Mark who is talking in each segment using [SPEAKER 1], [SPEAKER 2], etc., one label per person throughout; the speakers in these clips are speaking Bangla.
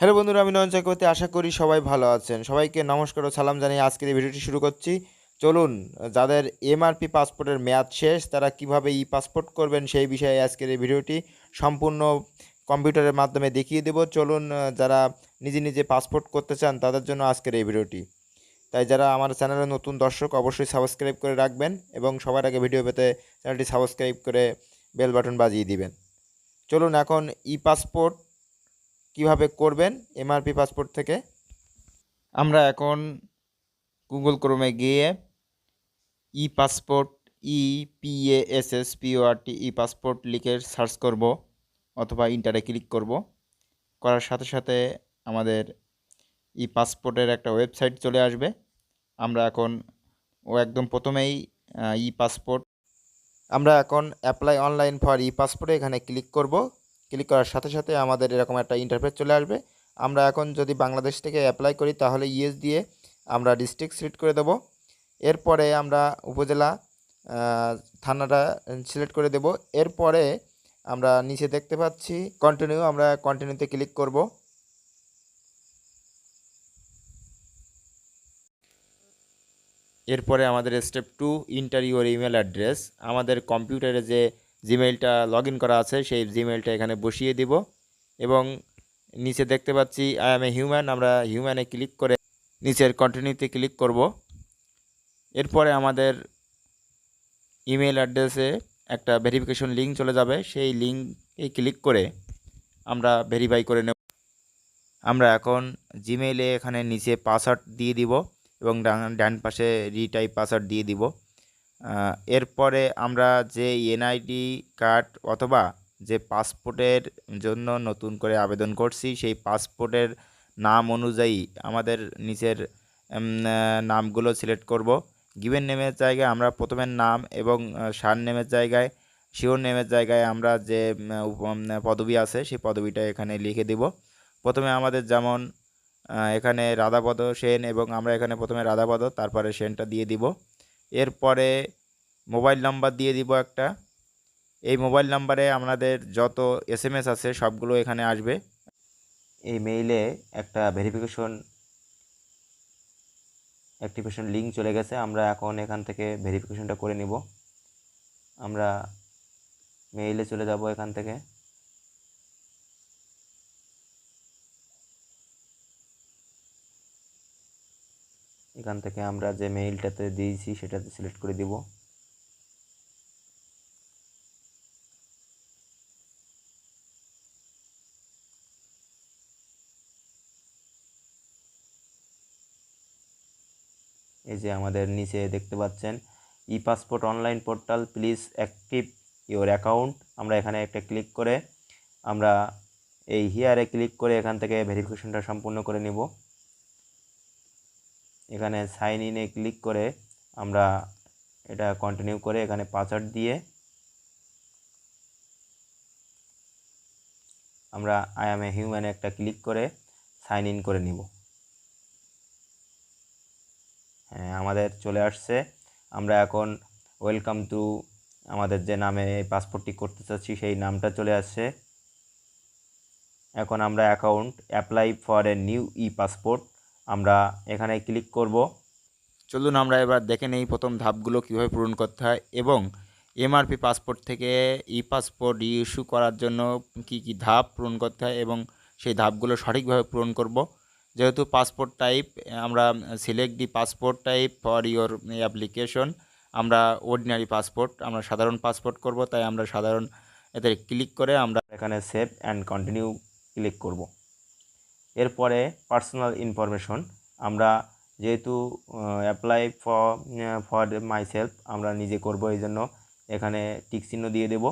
[SPEAKER 1] হ্যালো বন্ধুরা, আমি নয়ন চক্রবর্তী। আশা করি সবাই ভালো আছেন। সবাইকে নমস্কার ও সালাম জানিয়ে আজকের এই ভিডিওটি শুরু করছি। চলুন, যাদের এমআরপি পাসপোর্টের মেয়াদ শেষ, তারা কীভাবে ই পাসপোর্ট করবেন সেই বিষয়ে আজকের এই ভিডিওটি সম্পূর্ণ কম্পিউটারের মাধ্যমে দেখিয়ে দেব। চলুন যারা নিজে নিজে পাসপোর্ট করতে চান, তাদের জন্য আজকের এই ভিডিওটি। তাই যারা আমার চ্যানেলের নতুন দর্শক, অবশ্যই সাবস্ক্রাইব করে রাখবেন এবং সবার আগে ভিডিও পেতে চ্যানেলটি সাবস্ক্রাইব করে বেল বাটন বাজিয়ে দিবেন। চলুন এখন ই পাসপোর্ট কীভাবে করবেন এমআরপি পাসপোর্ট থেকে? আমরা এখন গুগল ক্রোমে গিয়ে e passport E P A S S P O R T e passport লিখে সার্চ করব অথবা ইন্টারে ক্লিক করব। করার সাথে সাথে আমাদের ই পাসপোর্টের একটা ওয়েবসাইট চলে আসবে। আমরা এখন ও একদম প্রথমেই ই পাসপোর্ট আমরা এখন অ্যাপ্লাই অনলাইন ফর ই পাসপোর্টে এখানে ক্লিক করব। ক্লিক করার সাথে সাথে আমাদের এরকম একটা ইন্টারফেস চলে আসবে। আমরা এখন যদি বাংলাদেশ থেকে অ্যাপ্লাই করি, তাহলে ইএস দিয়ে আমরা ডিস্ট্রিক্ট সিলেক্ট করে দেব। এরপরে আমরা উপজেলা থানাটা সিলেক্ট করে দেব। এরপরে আমরা নিচে দেখতে পাচ্ছি কন্টিনিউ আমরা কন্টিনিউতে ক্লিক করব। এরপরে আমাদের step two enter your email address আমাদের কম্পিউটারে যে জিমেইলটা লগ করা আছে, সেই জিমেইলটা এখানে বসিয়ে দিব। এবং নিচে দেখতে পাচ্ছি আই এম এ হিউম্যান আমরা হিউম্যানে ক্লিক করে নিচের কন্টিনিউতে ক্লিক করব। এরপরে আমাদের ইমেল অ্যাড্রেসে একটা ভেরিফিকেশন লিঙ্ক চলে যাবে, সেই লিঙ্কে ক্লিক করে আমরা ভেরিফাই করে নেব। আমরা এখন জিমেইলে এখানে নিচে পাসওয়ার্ড দিয়ে দিব এবং ডান পাশে রিটাইপ পাসওয়ার্ড দিয়ে দিব। এরপরে আমরা যে এনআইডি কার্ড অথবা যে পাসপোর্টের জন্য নতুন করে আবেদন করছি, সেই পাসপোর্টের নাম অনুযায়ী আমাদের নিচের নামগুলো সিলেক্ট করব। গিভেন নেমের জায়গায় আমরা প্রথমের নাম এবং সার নেমের জায়গায়, শিওর নেমের জায়গায় আমরা যে পদবি আছে সেই পদবিটা এখানে লিখে দেব। প্রথমে আমাদের যেমন এখানে রাধাপদ সেন এবং আমরা এখানে প্রথমে রাধাপদ, তারপরে সেনটা দিয়ে দিব। এরপরে মোবাইল নাম্বার দিয়ে দিব একটা। এই মোবাইল নাম্বারে আমাদের যত এস এম এস আছে সবগুলো এখানে আসবে। এই মেইলে একটা ভেরিফিকেশন অ্যাক্টিভেশন লিঙ্ক চলে গেছে। আমরা এখন এখান থেকে ভেরিফিকেশনটা করে নিব। আমরা মেইলে চলে যাব এখান থেকে। এখান থেকে আমরা যে মেইলটাতে দিয়েছি সেটাতে সিলেক্ট করে দিব। এই যে আমাদের নিচে দেখতে পাচ্ছেন e passport online portal please active your account আমরা এখানে একটা ক্লিক করে আমরা এই হিয়ারে ক্লিক করে এখান থেকে ভেরিফিকেশনটা সম্পূর্ণ করে নিব। এখানে সাইন ইনে ক্লিক করে আমরা এটা কন্টিনিউ করে এখানে পাসওয়ার্ড দিয়ে আমরা আই এম এ হিউম্যানে একটা ক্লিক করে সাইন ইন করে নিব। হ্যাঁ আমাদের চলে আসছে। আমরা এখন ওয়েলকাম টু আমাদের যে নামে এই পাসপোর্টটি করতে চাচ্ছি সেই নামটা চলে আসছে। এখন আমরা account apply for a new e passport আমরা এখানে ক্লিক করব। চলুন আমরা এবার দেখে নেই প্রথম ধাপগুলো কীভাবে পূরণ করতে হয় এবং এমআরপি পাসপোর্ট থেকে ই পাসপোর্ট ইস্যু করার জন্য কি কি ধাপ পূরণ করতে হয় এবং সেই ধাপগুলো সঠিকভাবে পূরণ করব। যেহেতু পাসপোর্ট টাইপ আমরা select the passport type for your application আমরা অর্ডিনারি পাসপোর্ট আমরা সাধারণ পাসপোর্ট করব, তাই আমরা সাধারণ এতে ক্লিক করে আমরা এখানে সেভ অ্যান্ড কন্টিনিউ ক্লিক করব। এরপরে পার্সোনাল ইনফরমেশন আমরা যেহেতু apply for for myself আমরা নিজে করব এই জন্য এখানে টিক চিহ্ন দিয়ে দেব।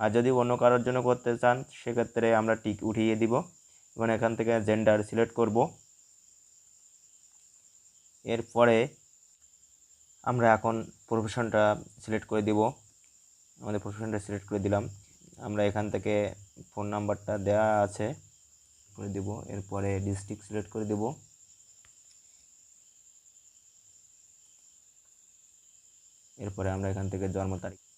[SPEAKER 1] আর যদি অন্য কারোর জন্য করতে চান, সেক্ষেত্রে আমরা টিক উঠিয়ে দিব। এবং এখান থেকে জেন্ডার সিলেক্ট করব। এরপরে আমরা এখন প্রফেশনটা সিলেক্ট করে দিব। আমাদের প্রফেশনটা সিলেক্ট করে দিলাম। আমরা এখান থেকে ফোন নাম্বারটা দেওয়া আছে। করে দেব। এরপরে ডিস্ট্রিক্ট সিলেক্ট করে দেব। এরপরে আমরা এখান থেকে জন্ম তারিখ।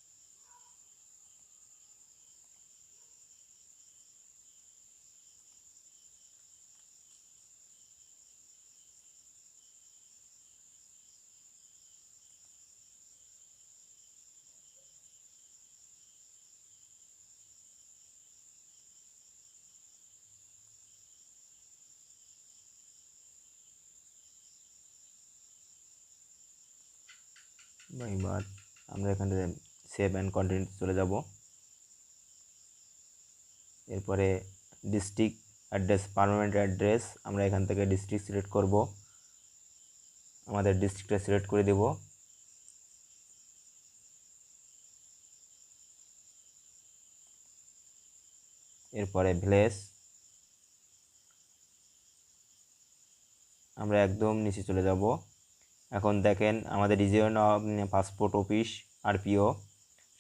[SPEAKER 2] এবার আমরা এখানে সেভ অ্যান্ড কন্টিনিউ চলে যাব। এরপরে ডিস্ট্রিক্ট অ্যাড্রেস পারমানেন্ট অ্যাড্রেস আমরা এখান থেকে ডিস্ট্রিক্ট সিলেক্ট করব। আমাদের ডিস্ট্রিক্টটা সিলেক্ট করে দেব। এরপরে ভিলেজ আমরা একদম নিচে চলে যাব। এখন দেখেন আমাদের region passport office, RPO,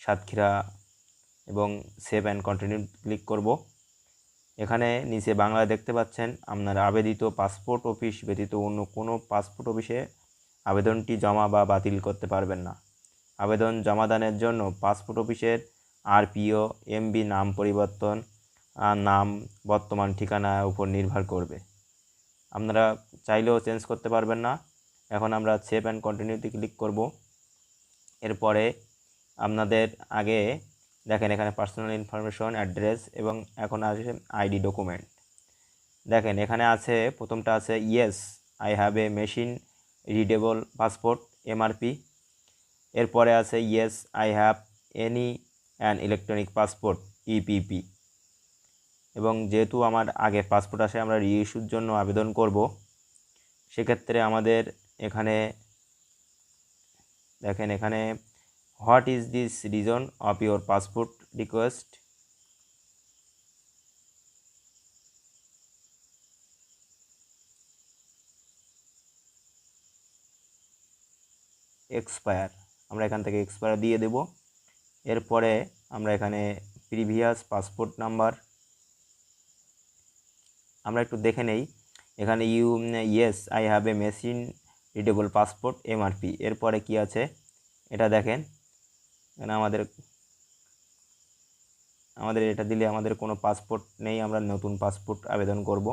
[SPEAKER 2] Satkhira এবং সেভ অ্যান্ড কন্টিনিউ ক্লিক করব। এখানে নিচে বাংলা দেখতে পাচ্ছেন, আপনার আবেদিত পাসপোর্ট অফিস ব্যতীত অন্য কোনো পাসপোর্ট অফিসে আবেদনটি জমা বা বাতিল করতে পারবেন না। আবেদন জমাদানের জন্য পাসপোর্ট অফিসের আরপিও, এমবি নাম পরিবর্তন নাম, বর্তমান ঠিকানার উপর নির্ভর করবে। আপনারা চাইলেও চেঞ্জ করতে পারবেন না। এখন আমরা সেভ অ্যান্ড কন্টিনিউতে ক্লিক করব। এরপরে আপনাদের আগে দেখেন এখানে পার্সোনাল ইনফরমেশন অ্যাড্রেস এবং এখন আছে আইডি ডকুমেন্ট দেখেন এখানে আছে, প্রথমটা আছে yes I have a machine readable passport MRP এরপরে আছে yes I have any an electronic passport EPP এবং যেহেতু আমার আগে পাসপোর্ট আসে, আমরা রিইস্যুর জন্য আবেদন করব, সেক্ষেত্রে আমাদের এখানে, দেখেন এখানে, what is this reason of your passport request? Expire আমরা এখান থেকে এক্সপায়ার দিয়ে দেব। এরপরে আমরা এখানে প্রিভিয়াস পাসপোর্ট নাম্বার আমরা একটু দেখে নেই। এখানে you yes I have a machine readable passport MRP এরপরে কি আছে? এটা দেখেন। এখানে আমাদের আমাদের এটা দিলে আমাদের কোনো পাসপোর্ট নেই, আমরা নতুন পাসপোর্ট আবেদন করব।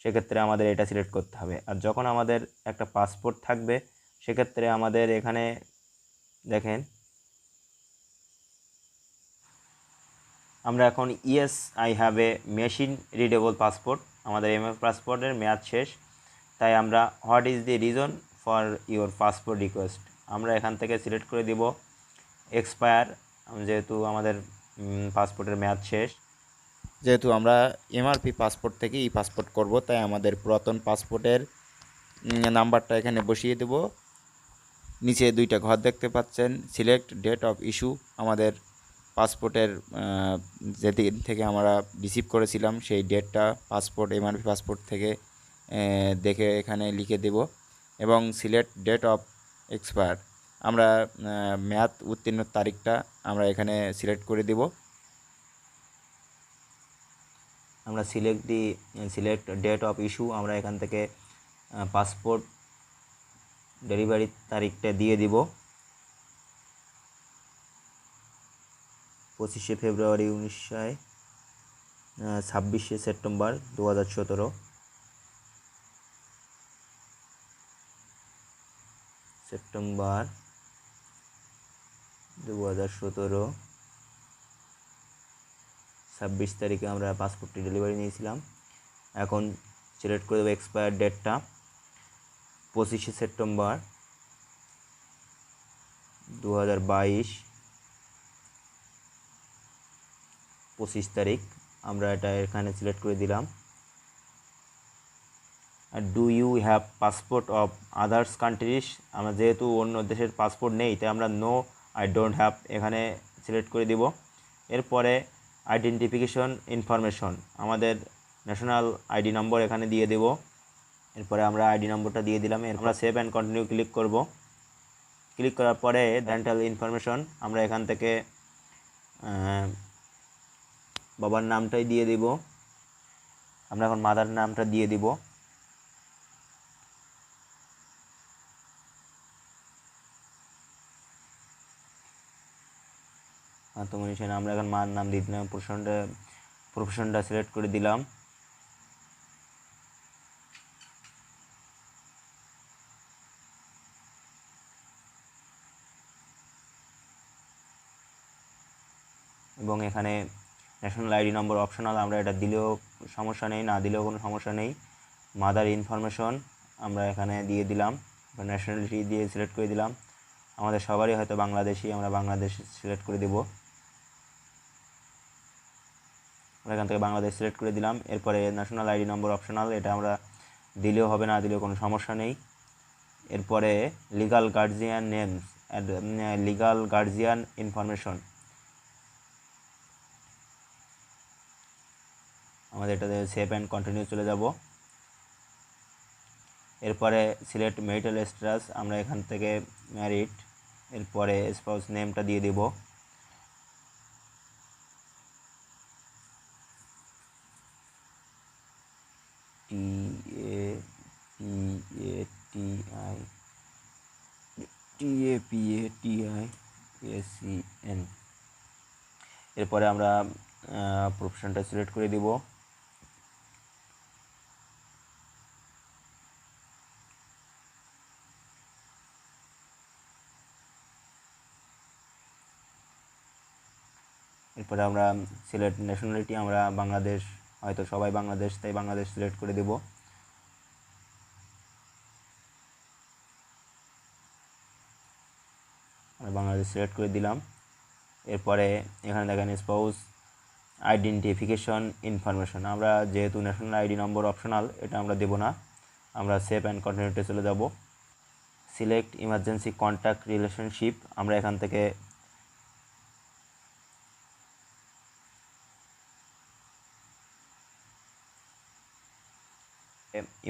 [SPEAKER 2] সেক্ষেত্রে আমাদের এটা সিলেক্ট করতে হবে। আর যখন আমাদের একটা পাসপোর্ট থাকবে, সেক্ষেত্রে আমাদের এখানে দেখেন, আমরা এখন yes I have a machine readable passport আমাদের এম পাসপোর্টের মেয়াদ শেষ। তাই আমরা what is the reason for your passport request আমরা এখান থেকে সিলেক্ট করে দিব এক্সপায়ার যেহেতু আমাদের পাসপোর্টের মেয়াদ শেষ।
[SPEAKER 1] যেহেতু আমরা এমআরপি পাসপোর্ট থেকে ই পাসপোর্ট করব, তাই আমাদের পুরাতন পাসপোর্টের নাম্বারটা এখানে বসিয়ে দেব। নিচে দুইটা ঘর দেখতে পাচ্ছেন। সিলেক্ট ডেট অফ ইস্যু আমাদের পাসপোর্টের যেদিন থেকে আমরা রিসিভ করেছিলাম, সেই ডেটটা পাসপোর্ট এমআরপি পাসপোর্ট থেকে দেখে এখানে লিখে দেব। এবং সিলেক্ট ডেট অফ এক্সপায়ার। আমরা ম্যাথ উত্তীর্ণ তারিখটা আমরা এখানে সিলেক্ট করে দেব।
[SPEAKER 2] আমরা select the, select date of issue আমরা এখান থেকে পাসপোর্ট ডেলিভারির তারিখটা দিয়ে দিব। পঁচিশে ফেব্রুয়ারি উনিশশো ছাব্বিশে সেপ্টেম্বর দু হাজার সতেরো। সেপ্টেম্বর দু হাজার সতেরো। ছাব্বিশ তারিখে আমরা পাসপোর্টটি ডেলিভারি নিয়েছিলাম। এখন সিলেক্ট করে দেবো এক্সপায়ার ডেটটা পঁচিশে সেপ্টেম্বর দু হাজার বাইশ। পঁচিশ তারিখ আমরা এটা এখানে সিলেক্ট করে দিলাম। Do you have passport of others countries আমরা যেহেতু অন্য দেশের পাসপোর্ট নেই, তাই আমরা নো আই ডোন্ট হ্যাভ এখানে সিলেক্ট করে দিব। এরপরে আইডেন্টিফিকেশন ইনফরমেশন আমাদের ন্যাশনাল আইডি নম্বর এখানে দিয়ে দেব। এরপরে আমরা আইডি নম্বরটা দিয়ে দিলাম, আমরা সেভ অ্যান্ড কন্টিনিউ ক্লিক করব। ক্লিক করার পরে ডেন্টাল ইনফরমেশন আমরা এখান থেকে বাবার নামটাই দিয়ে দিব। আমরা এখন মাদার নামটা দিয়ে দিব। আত্মমনি সেন, আমরা এখন মার নাম দিয়ে দিলাম প্রফেশনটা প্রফেশনটা সিলেক্ট করে দিলাম। এবং এখানে ন্যাশনাল আইডি নম্বর অপশনাল আমরা এটা দিলেও সমস্যা নেই, না দিলেও কোনো সমস্যা নেই। মাদার ইনফরমেশন আমরা এখানে দিয়ে দিলাম ন্যাশনালিটি দিয়ে সিলেক্ট করে দিলাম। আমাদের সবারই হয়তো বাংলাদেশি, আমরা বাংলাদেশ সিলেক্ট করে দেব। আমরা এখান থেকে বাংলাদেশ সিলেক্ট করে দিলাম। এরপরে ন্যাশনাল আইডি নম্বর অপশনাল এটা আমরা দিলেও হবে না, দিলেও কোনো সমস্যা নেই। এরপরে legal guardian names legal guardian information আমাদের এটাতে সেভ অ্যান্ড কন্টিনিউ চলে যাব। এরপরে সিলেক্ট মেরিটাল স্ট্যাটাস আমরা এখান থেকে ম্যারিড এরপরে স্পাউস নেমটা দিয়ে দেব T A P A T I T A P A T I S N এরপরে আমরা প্রফেশনটা সিলেক্ট করে দিব। এরপরে আমরা সিলেক্ট ন্যাশনালিটি আমরা বাংলাদেশ, হয়তো সবাই বাংলাদেশ, তাই বাংলাদেশ সিলেক্ট করে দেব। আমরা বাংলাদেশ সিলেক্ট করে দিলাম। এরপরে এখানে দেখেন স্পাউস আইডেন্টিফিকেশন ইনফরমেশন আমরা যেহেতু ন্যাশনাল আইডি নম্বর অপশনাল এটা আমরা দেব না। আমরা সেভ অ্যান্ড কন্টিনিউতে চলে যাব। সিলেক্ট ইমার্জেন্সি কন্ট্যাক্ট রিলেশনশিপ আমরা এখান থেকে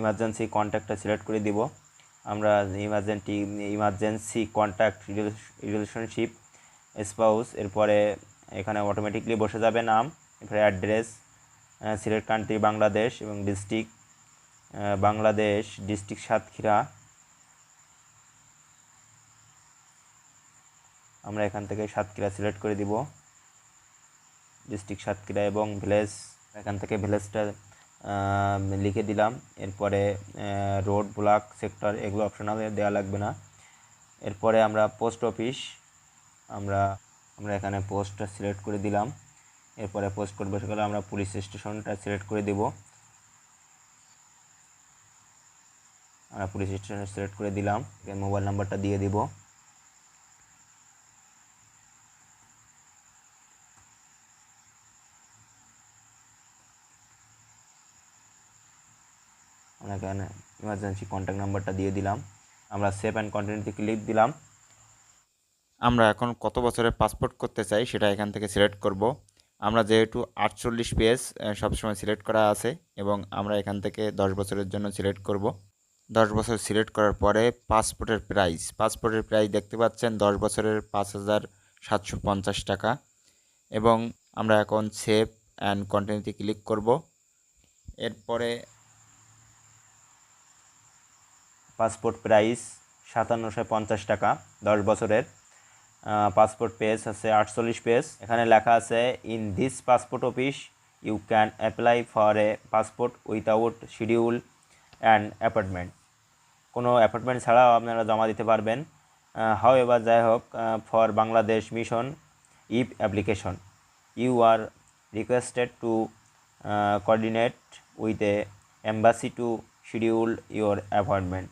[SPEAKER 2] ইমার্জেন্সি কন্ট্যাক্টটা সিলেক্ট করে দিব। আমরা emergency emergency contact relationship spouse এরপরে এখানে অটোমেটিকলি বসে যাবে নাম, এরপরে অ্যাড্রেস সিলেক্ট কান্ট্রি বাংলাদেশ এবং ডিস্ট্রিক্ট বাংলাদেশ ডিস্ট্রিক্ট সাতক্ষীরা। আমরা এখান থেকে সাতক্ষীরা সিলেক্ট করে দিব। ডিস্ট্রিক্ট সাতক্ষীরা এবং ভিলেজ এখান থেকে ভিলেজটা লিখে দিলাম। এরপরে রোড ব্লক সেক্টর এগুলো অপশনাল দেওয়া লাগবে না। এরপরে আমরা পোস্ট অফিস আমরা আমরা এখানে পোস্টটা সিলেক্ট করে দিলাম। এরপরে পোস্ট কোড বসে আমরা পুলিশ স্টেশনটা সিলেক্ট করে দেব। আমরা পুলিশ স্টেশন সিলেক্ট করে দিলাম। মোবাইল নাম্বারটা দিয়ে দিব। এখানে ইমার্জেন্সি কন্ট্যাক্ট নাম্বারটা দিয়ে দিলাম। আমরা সেভ অ্যান্ড কন্টিনিউতে ক্লিক দিলাম।
[SPEAKER 1] আমরা এখন কত বছরের পাসপোর্ট করতে চাই সেটা এখান থেকে সিলেক্ট করব। আমরা যেহেতু আটচল্লিশ পেজ সবসময় সিলেক্ট করা আছে এবং আমরা এখান থেকে দশ বছরের জন্য সিলেক্ট করব। দশ বছর সিলেক্ট করার পরে পাসপোর্টের প্রাইস পাসপোর্টের প্রাইস দেখতে পাচ্ছেন দশ বছরের পাঁচ হাজার সাতশো পঞ্চাশ টাকা। এবং আমরা এখন সেভ অ্যান্ড কন্টিনিউতে ক্লিক করব। এরপরে
[SPEAKER 2] পাসপোর্ট প্রাইস সাতান্নশো পঞ্চাশ টাকা, দশ বছরের। পাসপোর্ট পেজ আছে আটচল্লিশ পেজ। এখানে লেখা আছে, in this passport office, you can apply for a passport without schedule and apartment কোনো অ্যাপার্টমেন্ট ছাড়াও আপনারা জমা দিতে পারবেন। হাউ এবার যাই হোক for Bangladesh mission if application you are requested to coordinate with a embassy to schedule your appointment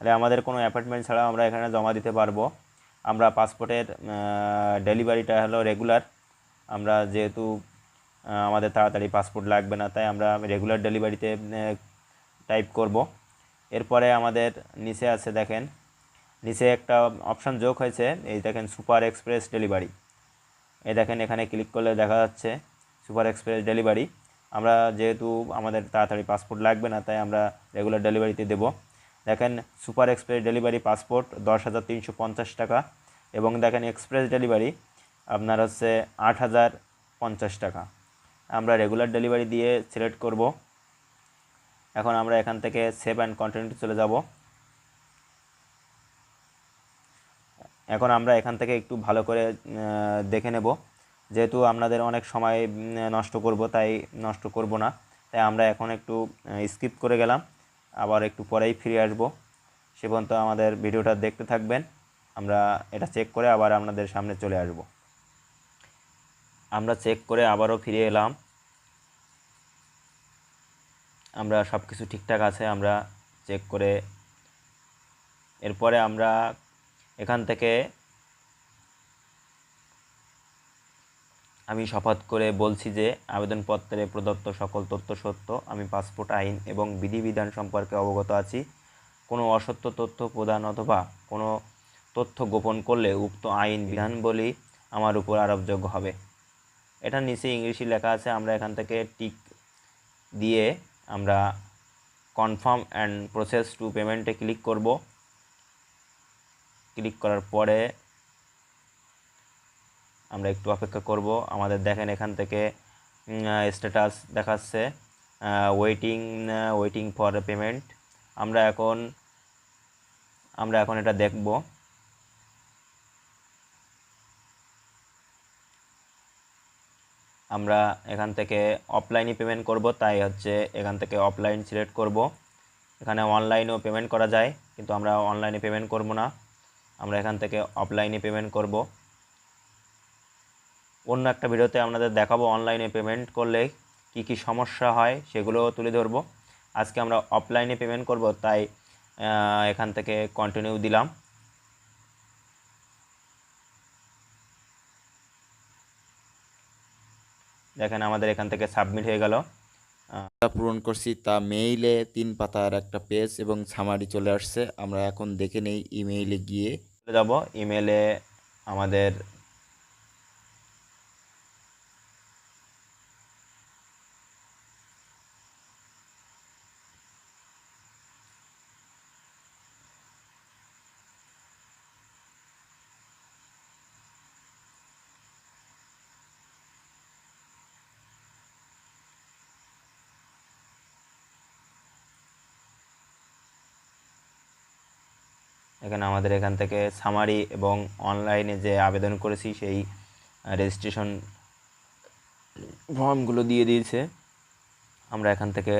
[SPEAKER 2] তাহলে আমাদের কোনো অ্যাপয়েন্টমেন্ট ছাড়া আমরা এখানে জমা দিতে পারব। আমরা পাসপোর্টের ডেলিভারিটা হলো রেগুলার আমরা যেহেতু আমাদের তাড়াতাড়ি পাসপোর্ট লাগবে না, তাই আমরা রেগুলার ডেলিভারিতে টাইপ করব। এরপরে আমাদের নিচে আছে দেখেন, নিচে একটা অপশান যোগ হয়েছে, এই দেখেন সুপার এক্সপ্রেস ডেলিভারি এই দেখেন এখানে ক্লিক করলে দেখা যাচ্ছে সুপার এক্সপ্রেস ডেলিভারি আমরা যেহেতু আমাদের তাড়াতাড়ি পাসপোর্ট লাগবে না, তাই আমরা রেগুলার ডেলিভারিতে দেব। দেখেন সুপার এক্সপ্রেস ডেলিভারি পাসপোর্ট দশ হাজার তিনশো পঞ্চাশ টাকা এবং দেখেন এক্সপ্রেস ডেলিভারি আপনার হচ্ছে আট হাজার পঞ্চাশ টাকা। আমরা রেগুলার ডেলিভারি দিয়ে সিলেক্ট করব। এখন আমরা এখান থেকে সেভ অ্যান্ড কন্টিনিউ চলে যাব। এখন আমরা এখান থেকে একটু ভালো করে দেখে নেব। যেহেতু আপনাদের অনেক সময় নষ্ট করব, তাই নষ্ট করব না। তাই আমরা এখন একটু স্কিপ করে গেলাম। আবার একটু পরেই ফিরে আসব। সে পর্যন্ত আমাদের ভিডিওটা দেখতে থাকবেন। আমরা এটা চেক করে আবার আপনাদের সামনে চলে আসব। আমরা চেক করে আবারও ফিরে এলাম। আমরা সব কিছু ঠিকঠাক আছে, আমরা চেক করে এরপরে আমরা এখান থেকে আমি শপথ করে বলছি যে আবেদনপত্রে প্রদত্ত সকল তথ্য সত্য, আমি পাসপোর্ট আইন এবং বিধিবিধান সম্পর্কে অবগত আছি। কোনো অসত্য তথ্য প্রদান অথবা কোনো তথ্য গোপন করলে উক্ত আইন বিধান বিধানবলী আমার উপর আরোপযোগ্য হবে। এটা নিচে ইংলিশে লেখা আছে, আমরা এখান থেকে টিক দিয়ে আমরা কনফার্ম অ্যান্ড প্রসেস টু পেমেন্টে ক্লিক করব। ক্লিক করার পরে আমরা একটু অপেক্ষা করব। আমাদের দেখেন এখান থেকে স্ট্যাটাস দেখাচ্ছে ওয়েটিং ওয়েটিং ফর পেমেন্ট আমরা এখন আমরা এখন এটা দেখব। আমরা এখান থেকে অফলাইনে পেমেন্ট করব, তাই হচ্ছে এখান থেকে অফলাইন সিলেক্ট করব। এখানে অনলাইনেও পেমেন্ট করা যায়, কিন্তু আমরা অনলাইনে পেমেন্ট করব না। আমরা এখান থেকে অফলাইনে পেমেন্ট করব। অন্য একটা ভিডিওতে আপনাদের দেখাবো অনলাইনে পেমেন্ট করলে কি কি সমস্যা হয় সেগুলো তুলে ধরবো। আজকে আমরা অফলাইনে পেমেন্ট করব তাই এখান থেকে কন্টিনিউ দিলাম। দেখেন আমাদের এখান থেকে সাবমিট হয়ে গেল।
[SPEAKER 1] তা পূরণ করছি তা মেইলে তিন পাতার একটা পেজ এবং সামারি চলে আসছে। আমরা এখন দেখে নেই ইমেইলে গিয়ে।
[SPEAKER 2] চলে যাব। ইমেলে আমাদের এখানে আমাদের এখান থেকে সামারি এবং অনলাইনে যে আবেদন করেছি, সেই রেজিস্ট্রেশন ফর্মগুলো দিয়ে দিয়েছে। আমরা এখান থেকে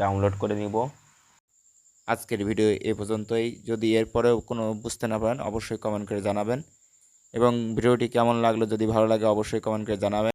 [SPEAKER 2] ডাউনলোড করে নিব।
[SPEAKER 1] আজকের ভিডিও এ পর্যন্তই। যদি এরপরেও কোনো বুঝতে না পারেন, অবশ্যই কমেন্ট করে জানাবেন। এবং ভিডিওটি কেমন লাগল, যদি ভালো লাগে, অবশ্যই কমেন্ট করে জানাবেন।